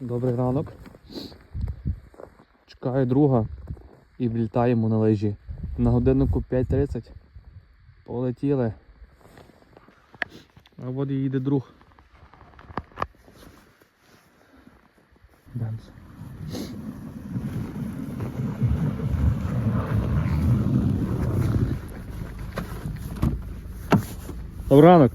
Добрий ранок. Чекаю друга і влітаємо на лижі. На годиннику 5.30. Полетіли. А от і їде друг. Бенз. Добрий ранок.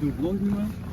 doe blond niet.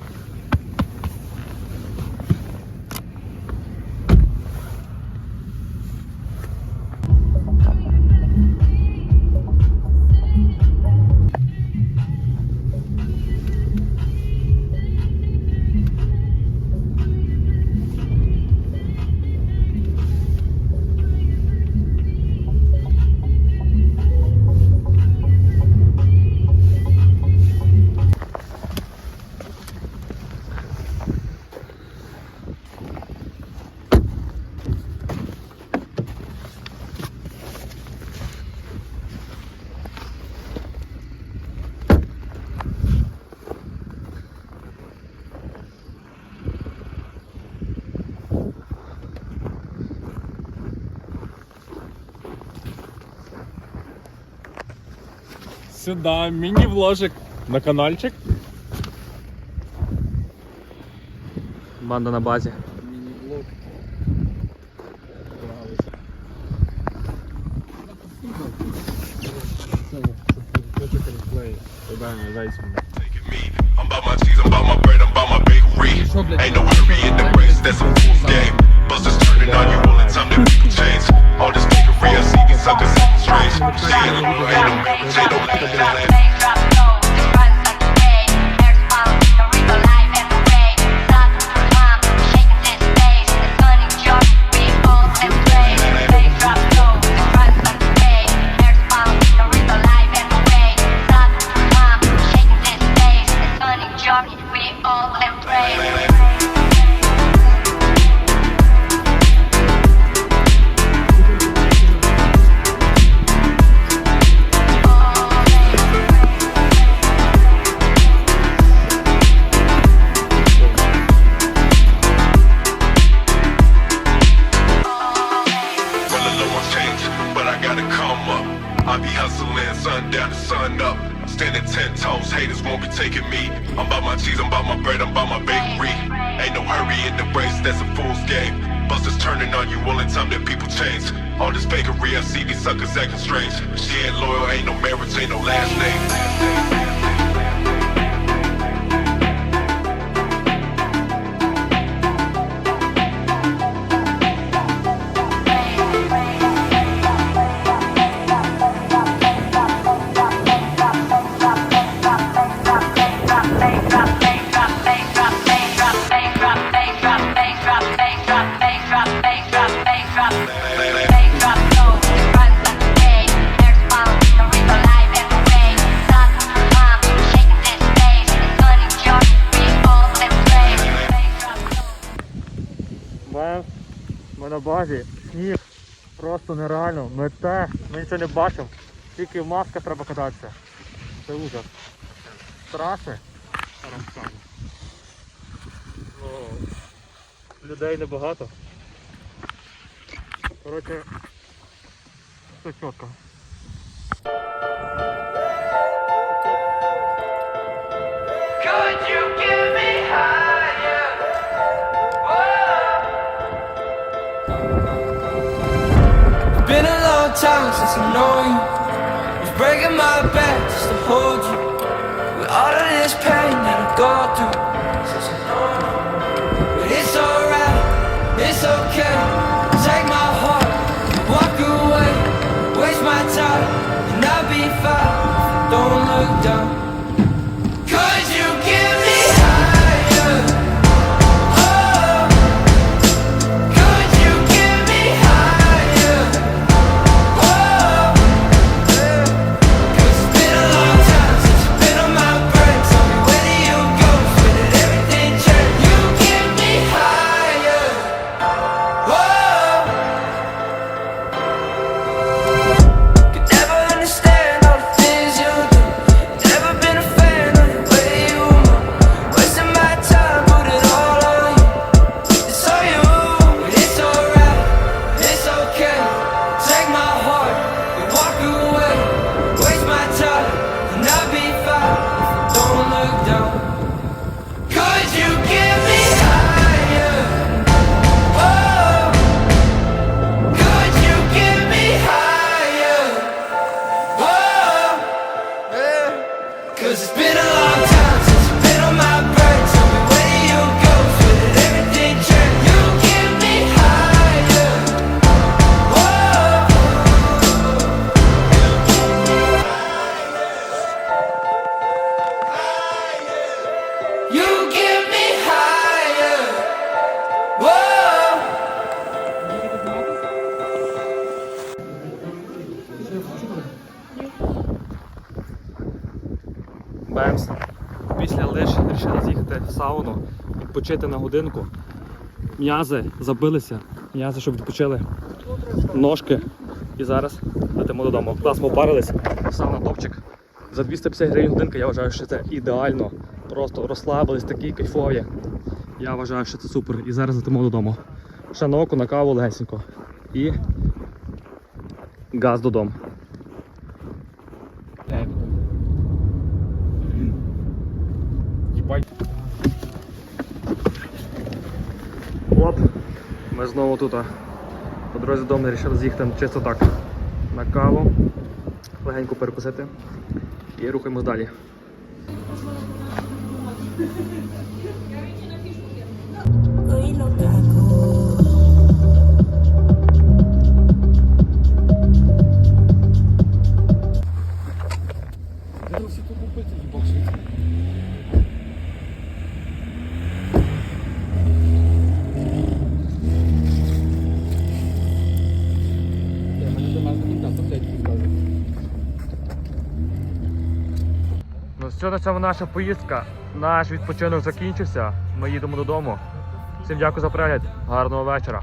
знімаєш? Сюда, міні-вложик на каналчик. Банда на базі. Міні-влог. I'm about my cheese, I'm about my bread, I'm about my bakery. Ain't no hurry in the race, that's a fool's game. Busters turning on you Taking me. I'm about my cheese, I'm about my bread, I'm about my bakery. Ain't no hurry in the race, that's a fool's game. Busters turning on you all the time that people change. All this bakery, I see these suckers acting strange. She ain't loyal, ain't no marriage, ain't no last name. На базі. Сніг. Просто нереально. Мете. Ми нічого не бачимо. Тільки в масках треба кататися. Це ужас. Траси. Ну, людей небагато. Коротше, все чітко. Could you time since I know you. Was breaking my back just to hold you. With all of this pain that I go through. Since I. But it's alright, it's okay. Take my heart, walk away, waste my time, and I'll be fine. Don't look down. Бемс. Після лиш вирішили з'їхати в сауну, відпочити на годинку. М'язи забилися, м'язи, щоб відпочили. Ножки. І зараз летимо додому. Клас, ми опарились. Сауна топчик. За 250 гривень годинка я вважаю, що це ідеально. Просто розслабились, такі кайфові. Я вважаю, що це супер. І зараз летимо додому. Око, на каву легенько. І газ додому. Їбать. Оп, ми знову тут. По дорозі дому вирішили з'їхати чисто так. На каву, легенько перекусити і рухаємось далі. Де все на цьому наша поїздка. Наш відпочинок закінчився. Ми їдемо додому. Всім дякую за перегляд. Гарного вечора.